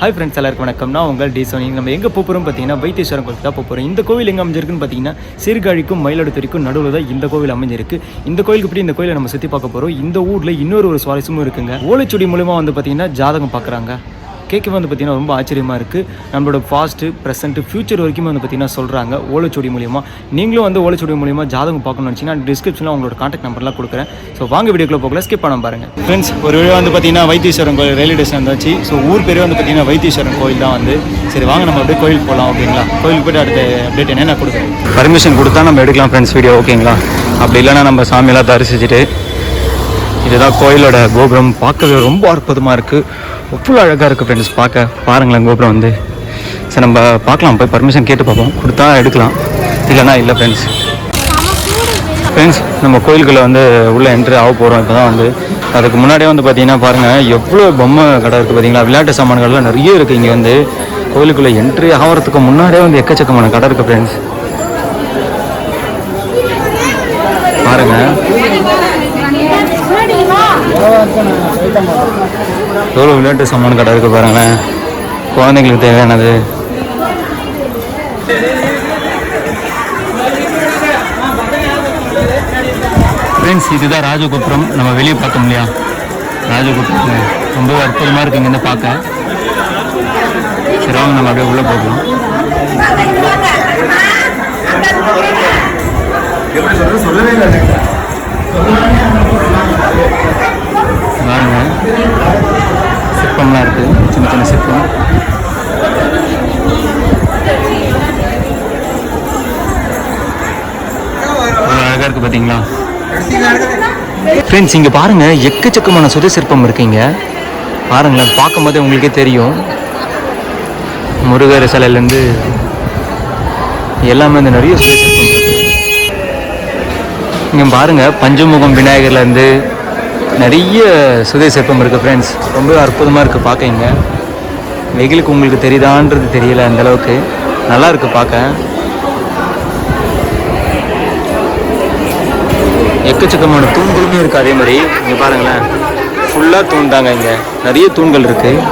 Hi friends எல்லாருக்கும் வணக்கம். நான் உங்கள் டி சோனி. நம்ம எங்கே போகிறோம் பார்த்தீங்கன்னா வைத்தீஸ்வரன் கோவில் தான் போகிறோம் இந்த கோவில் எங்கே அமைஞ்சிருக்குன்னு பார்த்தீங்கன்னா சீர்காழிக்கும் மயிலாடுதுறைக்கும் நடுவில் தான் இந்த கோவில் அமைஞ்சிருக்கு. இந்த கோயிலுக்கு இப்படி இந்த கோயிலை நம்ம சுற்றி பார்க்க போகிறோம் இந்த ஊரில் இன்னொரு ஒரு சுவாரஸ்யமும் இருக்குங்க. ஓலைச்சுடி மூலமாக வந்து பார்த்தீங்கன்னா ஜாதகம் பார்க்குறாங்க. கேட்கவே வந்து பார்த்தீங்கன்னா ரொம்ப ஆச்சரியமாக இருக்குது நம்மளோட ஃபாஸ்ட்டு ப்ரெசென்ட் ஃபியூச்சர் வரைக்குமே வந்து பார்த்தீங்கன்னா சொல்கிறாங்க ஓலைச்சுடி மூலியமாக நீங்களும் வந்து ஓலைச்சுடி மூலியமாக ஜாதகம் பார்க்கணும்னு நினச்சிங்கன்னா டிஸ்கிரிப்ஷனில் உங்களோட காண்டாக்ட் நம்பர்லாம் கொடுக்குறேன். ஸோ வாங்க வீடியோக்குள்ள போகல ஸ்கிப் பண்ண பாருங்க. ஃப்ரெண்ட்ஸ் ஒரு வழியாக வந்து பார்த்தீங்கன்னா வைத்தீஸ்வரன் கோயில் ரயில்வே ஸ்டேஷன் வந்தாச்சு. ஸோ ஊர் பேரே வந்து பார்த்தீங்கன்னா வைத்தீஸ்வரன் கோயில் தான் வந்து. சரி வாங்க நம்ம அப்படியே கோயிலுக்கு போகலாம் ஓகேங்களா கோயிலுக்கு போய்ட்டு அடுத்த அப்டேட் என்ன நான் கொடுக்குறேன்? பர்மிஷன் கொடுத்தா நம்ம எடுக்கலாம் ஃப்ரெண்ட்ஸ் வீடியோ ஓகேங்களா அப்படி இல்லைன்னா நம்ம சாமியெல்லாம் தரிசிச்சுட்டு இதுதான் கோயிலோட கோபுரம். பார்க்கவே ரொம்ப அற்புதமாக இருக்குது அவ்வளோ அழகாக இருக்குது ஃப்ரெண்ட்ஸ் பார்க்க பாருங்களேன் கோபுரம் வந்து. சரி நம்ம பார்க்கலாம். போய் பர்மிஷன் கேட்டு பார்ப்போம். கொடுத்தா எடுக்கலாம். இல்லைன்னா இல்லை ஃப்ரெண்ட்ஸ் ஃப்ரெண்ட்ஸ் நம்ம கோயிலுக்குள்ளே வந்து உள்ளே என்ட்ரி ஆக போகிறோம் இப்போ தான் வந்து அதுக்கு முன்னாடியே வந்து பார்த்தீங்கன்னா பாருங்கள் எவ்வளோ பொம்மை கடை இருக்குது பார்த்தீங்களா? விளையாட்டு சாமான்கள்லாம் நிறைய இருக்குது இங்கே வந்து கோயிலுக்குள்ளே என்ட்ரி ஆகிறதுக்கு முன்னாடியே வந்து எக்கச்சக்கமான கடை இருக்குது ஃப்ரெண்ட்ஸ் பாருங்கள் எவ்வளோ விளையாட்டு சாமான் கடை இருக்குது பாருங்களேன். குழந்தைங்களுக்கு தேவையானது. ஃப்ரெண்ட்ஸ் இதுதான் ராஜகோபுரம். நம்ம வெளியே பார்த்தோம் இல்லையா ராஜகோபுரம் ரொம்ப அற்புதமாக இருக்கு இங்கேருந்து பார்க்க. சரி வாங்க நம்ம அப்படியே உள்ளே போகலாம். வாங்க. சிற்பம்லாம் இருக்குது சின்ன சின்ன சிற்பம். அழகாக இருக்குது இருக்கு ஃப்ரெண்ட்ஸ் இங்கே பாருங்கள் எக்கச்சக்கமான சுத சிற்பம் இருக்குங்க. பாருங்களேன் பார்க்கும்போதே உங்களுக்கே தெரியும். முருகர் சிலையிலேருந்து எல்லாமே இந்த நிறைய சுத சிற்பம் இருக்குது இங்கே பாருங்கள் பஞ்சமுகம் விநாயகர்லேருந்து நிறைய சுதை சிற்பம் இருக்குது ஃப்ரெண்ட்ஸ் ரொம்ப அற்புதமாக இருக்குது பார்க்க இங்கே வெயிலுக்கு உங்களுக்கு தெரியுதான்றது தெரியல அந்தளவுக்கு நல்லா இருக்குது பார்க்க. எக்கச்சக்கமான தூண்களுமே இருக்குது அதே மாதிரி. இங்கே பாருங்களேன். ஃபுல்லாக தூண் தாங்க இங்கே. நிறைய தூண்கள் இருக்குது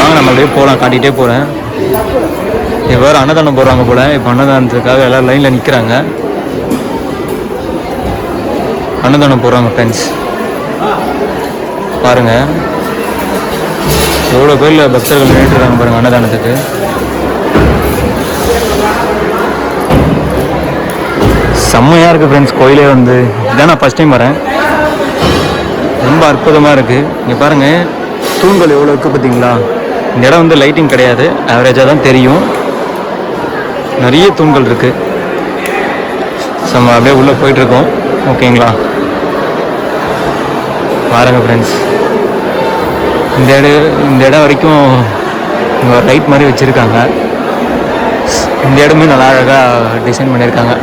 வாங்க நம்ம அப்படியே போகலாம் காட்டிகிட்டே போகிறேன் வேறு அன்னதானம் போடுறாங்க போல். இப்போ அன்னதானத்துக்காக எல்லோரும் லைனில் நிற்கிறாங்க அன்னதானம் போடுறாங்க ஃப்ரெண்ட்ஸ் பாருங்கள் எவ்வளோ பேரில் பக்தர்கள் நின்றுறாங்க பாருங்க அன்னதானத்துக்கு. செம்மையாக இருக்குது ஃப்ரெண்ட்ஸ் கோயிலே வந்து இதான் நான் ஃபஸ்ட் டைம் வரேன். ரொம்ப அற்புதமாக இருக்குது இங்கே பாருங்கள் தூண்கள் எவ்வளோ இருக்குது பார்த்தீங்களா இந்த இடம் வந்து லைட்டிங் கிடையாது. ஆவரேஜாக தான் தெரியும். நிறைய தூண்கள் இருக்குது நம்ம அப்படியே உள்ளே போயிட்டுருக்கோம் ஓகேங்களா? பாருங்க ஃப்ரெண்ட்ஸ் இந்த இடம் இந்த இடம் வரைக்கும் இங்கே லைட் மாதிரி வச்சுருக்காங்க. இந்த இடமே நல்லா அழகாக டிசைன் பண்ணியிருக்காங்க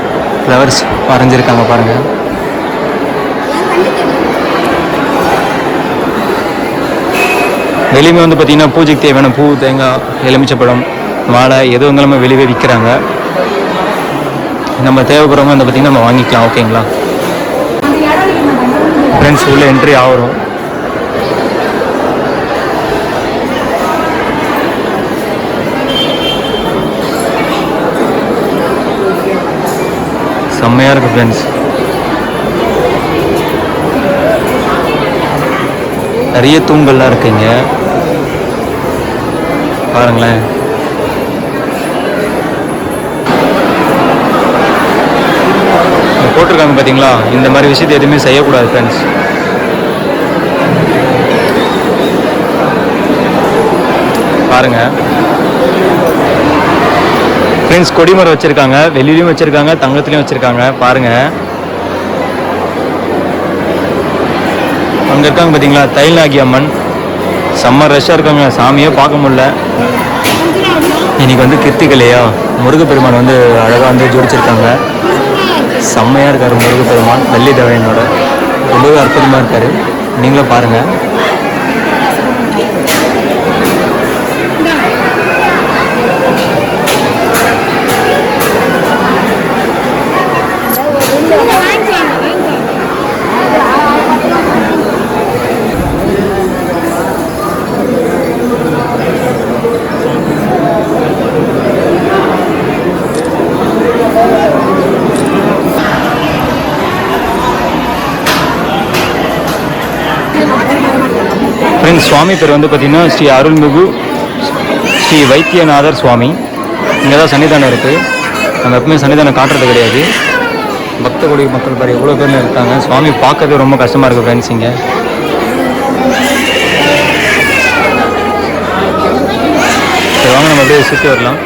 ஃப்ளவர்ஸ் வரைஞ்சிருக்காங்க பாருங்கள் வெளியுமே வந்து பார்த்திங்கன்னா பூஜைக்கு தேவையான பூ தேங்காய் எலுமிச்சப்பழம் வாழை எது வந்தாலுமே வெளியே விற்கிறாங்க. நம்ம தேவைப்படுறவங்க வந்து பார்த்திங்கன்னா நம்ம வாங்கிக்கலாம் ஓகேங்களா? ஃப்ரெண்ட்ஸ் உள்ளே என்ட்ரி ஆகிறோம் செம்மையாக இருக்குது ஃப்ரெண்ட்ஸ் நிறைய தூண்கள்லாம் இருக்குங்க. பாருங்களேன். போட்டிருக்காங்க பார்த்தீங்களா இந்த மாதிரி விஷயத்தை எதுவுமே செய்யக்கூடாது ஃப்ரெண்ட்ஸ் பாருங்க. ஃப்ரெண்ட்ஸ் கொடிமரம் வச்சுருக்காங்க. வெளியிலையும் வச்சிருக்காங்க தங்கத்துலேயும் வச்சுருக்காங்க. பாருங்க. அங்கே இருக்காங்க பார்த்தீங்களா தைல் நாகி அம்மன். செம்ம ரஷ்ஷாக இருக்காங்க. சாமியே பார்க்க முடில இன்னைக்கு வந்து கிருத்திகலையா முருகப்பெருமான் வந்து அழகாக வந்து ஜோடிச்சிருக்காங்க. செம்மையாக இருக்கார் முருகப்பெருமான் வள்ளி தவையனோட ரொம்பவே அற்புதமாக இருக்கார். நீங்களும் பாருங்கள் ஃப்ரெண்ட்ஸ் சுவாமி பேர் வந்து பார்த்திங்கன்னா ஸ்ரீ அருள்மிகு ஸ்ரீ வைத்தியநாதர் சுவாமி. இங்கே தான் சன்னிதானம் இருக்குது நம்ம எப்பவுமே சன்னிதானம் காட்டுறது கிடையாது. பக்த கொடி மக்கள் பாரு எவ்வளோ பேர் இருக்காங்க. சுவாமி பார்க்கவே ரொம்ப கஷ்டமாக இருக்குது ஃப்ரெண்ட்ஸ் இங்கே. சரி வாங்க நம்ம அப்படியே சுற்றி வரலாம்.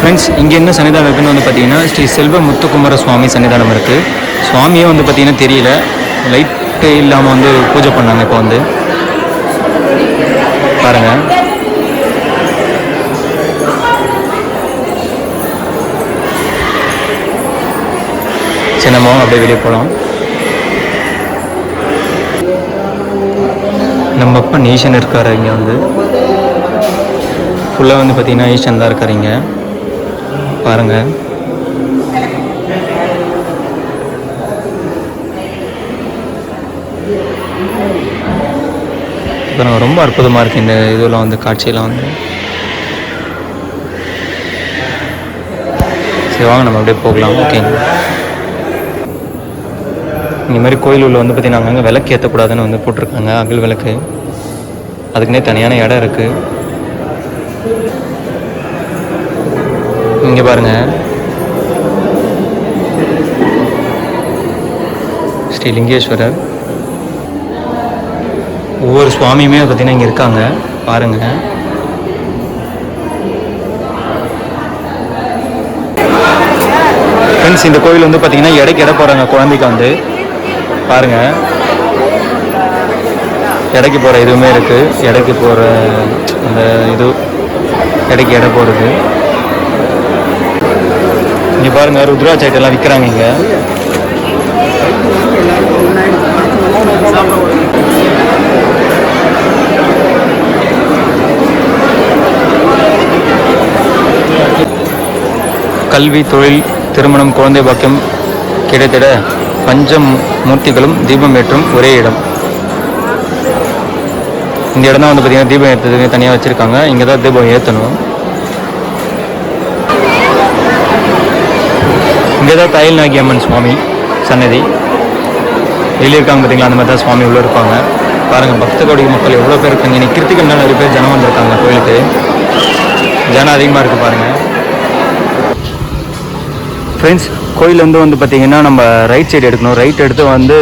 ஃப்ரெண்ட்ஸ் இங்கே என்ன சன்னிதானம் இருக்குன்னு வந்து பார்த்தீங்கன்னா ஸ்ரீ செல்வ முத்துக்குமார சுவாமி சன்னிதானம் இருக்குது சுவாமியே வந்து பார்த்திங்கன்னா தெரியல. லைட்டு இல்லாமல் வந்து பூஜை பண்ணாங்க இப்போ வந்து. பாருங்கள் சின்னமோ அப்படியே வெளியே போகலாம் நம்ம அப்பா ஈசன் இருக்காரு இங்கே வந்து. ஃபுல்லாக வந்து பார்த்தீங்கன்னா ஈசன் தான் இருக்காரு இங்கே. பாருங்கள் பாருங்க ரொம்ப அற்புதமாக இருக்குது இந்த இதெல்லாம் வந்து காட்சியெல்லாம் வந்து. சரி வாங்க நம்ம அப்படியே போகலாம். ஓகேங்க இந்த மாதிரி கோயில் உள்ள வந்து பார்த்தீங்கன்னா அங்கங்கே விளக்கு ஏற்றக்கூடாதுன்னு வந்து போட்டிருக்காங்க. அகல் விளக்கு. அதுக்குன்னே தனியான இடம் இருக்குது இங்கே பாருங்க. ஸ்ரீ லிங்கேஸ்வரர் ஒவ்வொரு சுவாமியுமே பார்த்தீங்கன்னா இங்கே இருக்காங்க. பாருங்கள் ஃப்ரெண்ட்ஸ் இந்த கோவில் வந்து பார்த்தீங்கன்னா இடைக்கு இட போகிறாங்க குழந்தைக்கு வந்து. பாருங்கள் இடைக்கு போகிற இதுவுமே இருக்குது இடைக்கு போகிற அந்த இது இடைக்கு இட போகிறது இங்கே பாருங்கள் ருத்ராட்சாட்டெல்லாம் விற்கிறாங்க இங்கே. கல்வி தொழில் திருமணம் குழந்தை பாக்கியம் கிடைத்திட பஞ்சம் மூர்த்திகளும் தீபம் ஏற்றும் ஒரே இடம். இந்த இடம் தான் வந்து பார்த்தீங்கன்னா தீபம் ஏற்றுறதுக்கு தனியாக வச்சுருக்காங்க. இங்கே தான் தீபம் ஏற்றணும் இங்கே தான் தையல் நாகி அம்மன் சுவாமி சன்னதி. வெளியே இருக்காங்க பார்த்தீங்களா அந்த மாதிரி தான் சுவாமி உள்ளே இருப்பாங்க. பாருங்கள் பக்த கோடி மக்கள் எவ்வளோ பேர் இருக்காங்க. இன்னைக்கு கிருத்திகை நிறைய பேர் ஜனம் வந்திருக்காங்க கோயிலுக்கு. ஜனம் அதிகமாக இருக்குது பாருங்கள் ஃப்ரெண்ட்ஸ் கோயிலேருந்து வந்து பார்த்திங்கன்னா நம்ம ரைட் சைடு எடுக்கணும். ரைட் எடுத்து வந்து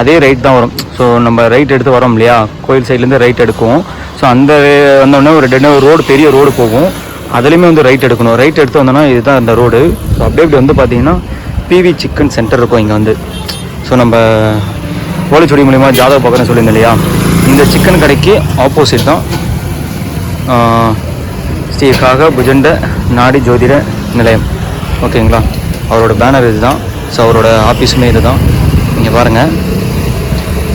அதே ரைட் தான் வரும். ஸோ நம்ம ரைட் எடுத்து வரோம் இல்லையா? கோயில் சைட்லேருந்து ரைட் எடுக்குவோம். ஸோ அந்த வந்தோடனே ஒரு ரெண்டு ரோடு பெரிய ரோடு போகும். அதுலேயுமே வந்து ரைட் எடுக்கணும். ரைட் எடுத்து வந்தோன்னா இதுதான் அந்த ரோடு ஸோ அப்படியே இப்படி வந்து பார்த்தீங்கன்னா பிவி சிக்கன் சென்டர் இருக்கும் இங்கே வந்து. ஸோ நம்ம ஓலைச்சுடி மூலிமா ஜாதக பார்க்குறேன்னு சொல்லியிருந்தேன் இல்லையா? இந்த சிக்கன் கடைக்கு ஆப்போசிட் தான். ஆஹ், ஸ்ரீ காக புஜண்ட நாடி ஜோதிட நிலையம். ஓகேங்களா அவரோட பேனர் இதுதான். ஸோ அவரோட ஆஃபீஸுமே இதுதான். நீங்கள் பாருங்கள்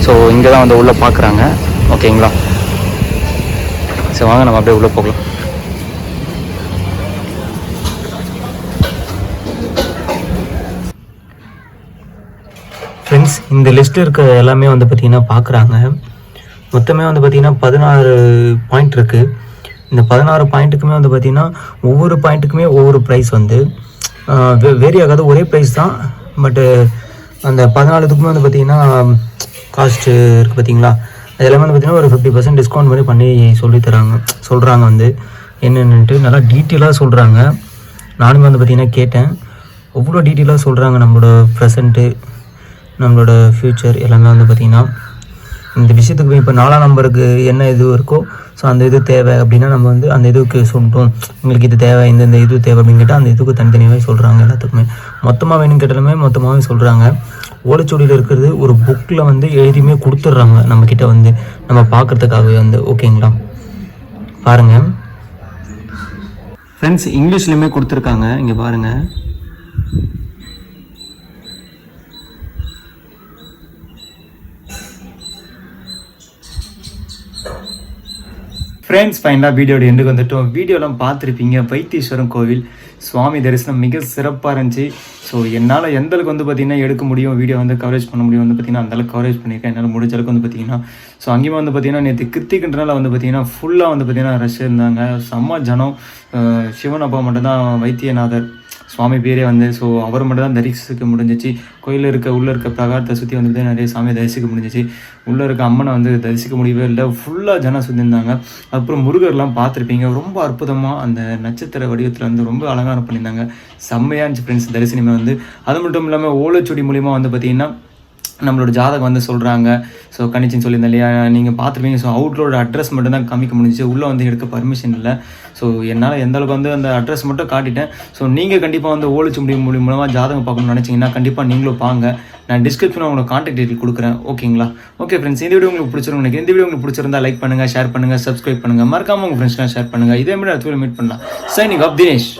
ஸோ இங்கே தான் வந்து உள்ளே பார்க்குறாங்க ஓகேங்களா சரி வாங்க நம்ம அப்படியே உள்ளே போகலாம். ஃப்ரெண்ட்ஸ் இந்த லிஸ்ட்டில் இருக்க எல்லாமே வந்து பார்த்திங்கன்னா பார்க்குறாங்க மொத்தமே வந்து பார்த்திங்கன்னா பதினாறு பாயிண்ட் இருக்குது இந்த பதினாறு பாயிண்ட்டுக்குமே வந்து பார்த்திங்கன்னா ஒவ்வொரு பாயிண்ட்டுக்குமே ஒவ்வொரு ப்ரைஸ் வந்து வேரி ஆகாத ஒரே ப்ரைஸ் தான். பட்டு அந்த பதினாலுத்துக்குமே வந்து பார்த்திங்கன்னா காஸ்ட்டு இருக்குது பார்த்தீங்களா அது எல்லாமே வந்து பார்த்திங்கன்னா ஒரு ஃபிஃப்டி பர்சன்ட் டிஸ்கவுண்ட் பண்ணி பண்ணி சொல்லி தராங்க சொல்கிறாங்க வந்து. என்னென்னுட்டு நல்லா டீட்டெயிலாக சொல்கிறாங்க நானுமே வந்து பார்த்திங்கன்னா கேட்டேன். அவ்வளோ டீட்டெயிலாக சொல்கிறாங்க நம்மளோட ப்ரெசண்ட்டு நம்மளோட ஃப்யூச்சர் எல்லாமே வந்து பார்த்திங்கன்னா இந்த விஷயத்துக்கு இப்போ நாலாம் நம்பருக்கு என்ன இது இருக்கோ ஸோ அந்த இது தேவை அப்படின்னா நம்ம வந்து அந்த இதுக்கு சொல்லிட்டோம். உங்களுக்கு இது தேவை இந்த இந்த இது தேவை அப்படின்னு கேட்டால் அந்த இதுக்கு தனித்தனியாகவே சொல்கிறாங்க எல்லாத்துக்குமே. மொத்தமாக வேணும்னு கேட்டாலுமே மொத்தமாகவே சொல்கிறாங்க ஓலைச்சுவடியில் இருக்கிறது ஒரு புக்கில் வந்து எழுதியுமே கொடுத்துட்றாங்க நம்மக்கிட்ட வந்து. நம்ம பார்க்குறதுக்காகவே வந்து ஓகேங்களா பாருங்கள் ஃப்ரெண்ட்ஸ் இங்கிலீஷ்லேயுமே கொடுத்துருக்காங்க. இங்கே பாருங்கள் ஃப்ரெண்ட்ஸ் ஃபைனலாக வீடியோட எண்டுக்கு வந்துட்டோம். வீடியோலாம் பார்த்துருப்பீங்க. வைத்தீஸ்வரம் கோவில். சுவாமி தரிசனம் மிக சிறப்பாக இருந்துச்சு. ஸோ என்னால் எந்த அளவுக்கு வந்து பார்த்திங்கன்னா எடுக்க முடியும் வீடியோ வந்து கவரேஜ் பண்ண முடியும் வந்து பார்த்திங்கன்னா அந்தளவுக்கு கவரேஜ் பண்ணியிருக்கேன். என்னால் முடிஞ்ச அளவுக்கு வந்து பார்த்திங்கன்னா ஸோ அங்கேயுமே வந்து பார்த்திங்கன்னா நேற்று கிருத்திகன்றனால வந்து பார்த்திங்கன்னா ஃபுல்லாக வந்து பார்த்திங்கன்னா ரஷ் இருந்தாங்க. செம்ம ஜனம். சிவன் அப்பா மட்டும்தான் வைத்தியநாதர். சுவாமி பேரே வந்து ஸோ அவர் மட்டும் தான் தரிசிக்க முடிஞ்சிச்சு. கோயிலில் இருக்க உள்ளே இருக்க பிரகாரத்தை சுற்றி வந்து நிறைய சாமியை தரிசிக்க முடிஞ்சிச்சு. உள்ளே இருக்க அம்மனை வந்து தரிசிக்க முடியவே இல்லை. ஃபுல்லாக ஜனம் சுற்றிருந்தாங்க அப்புறம் முருகர்லாம் பார்த்துருப்பீங்க. ரொம்ப அற்புதமாக அந்த நட்சத்திர வடிவத்தில் வந்து ரொம்ப அலங்காரம் பண்ணியிருந்தாங்க. செம்மையாக இருந்துச்சு ஃப்ரெண்ட்ஸ் தரிசனமே வந்து. அது மட்டும் இல்லாமல் ஓலைச்சுடி மூலிமா வந்து பார்த்திங்கன்னா நம்மளோட ஜாதகம் வந்து சொல்கிறாங்க ஸோ கணிச்சின்னு சொல்லியிருந்தேன் இல்லையா? நீங்கள் பார்த்துருப்பீங்க. ஸோ அவுட்லோட அட்ரஸ் மட்டும் தான் காமிக்க முடிஞ்சுச்சு. உள்ளே வந்து எடுக்க பர்மிஷன் இல்லை. ஸோ என்னால் எந்த அளவுக்கு வந்து அந்த அட்ரஸ் மட்டும் காட்டிட்டேன். ஸோ நீங்கள் கண்டிப்பாக வந்து ஓலிச்சு முடியும் மூலியம் மூலமாக ஜாதகம் பார்க்கணும்னு நினச்சிங்கன்னா கண்டிப்பாக நீங்களும் பாங்க நான் டிஸ்கிரிப்ஷனில் உங்களுக்கு கான்டாக்ட் டீட்டெயில் கொடுக்குறேன். ஓகேங்களா ஓகே ஃப்ரெண்ட்ஸ் இந்த வீடியோ உங்களுக்கு பிடிச்சிருக்கும் எனக்கு இந்த வீடியோ உங்களுக்கு பிடிச்சிருந்தா லைக் பண்ணுங்கள் ஷேர் பண்ணுங்கள் சப்ஸ்கிரைப் பண்ணுங்கள் மறக்காமல் உங்கள் ஃப்ரெண்ட்ஸ்லாம் ஷேர் பண்ணுங்கள் இதே மாதிரி அடுத்த மீட் பண்ணலாம். Signing off Dinesh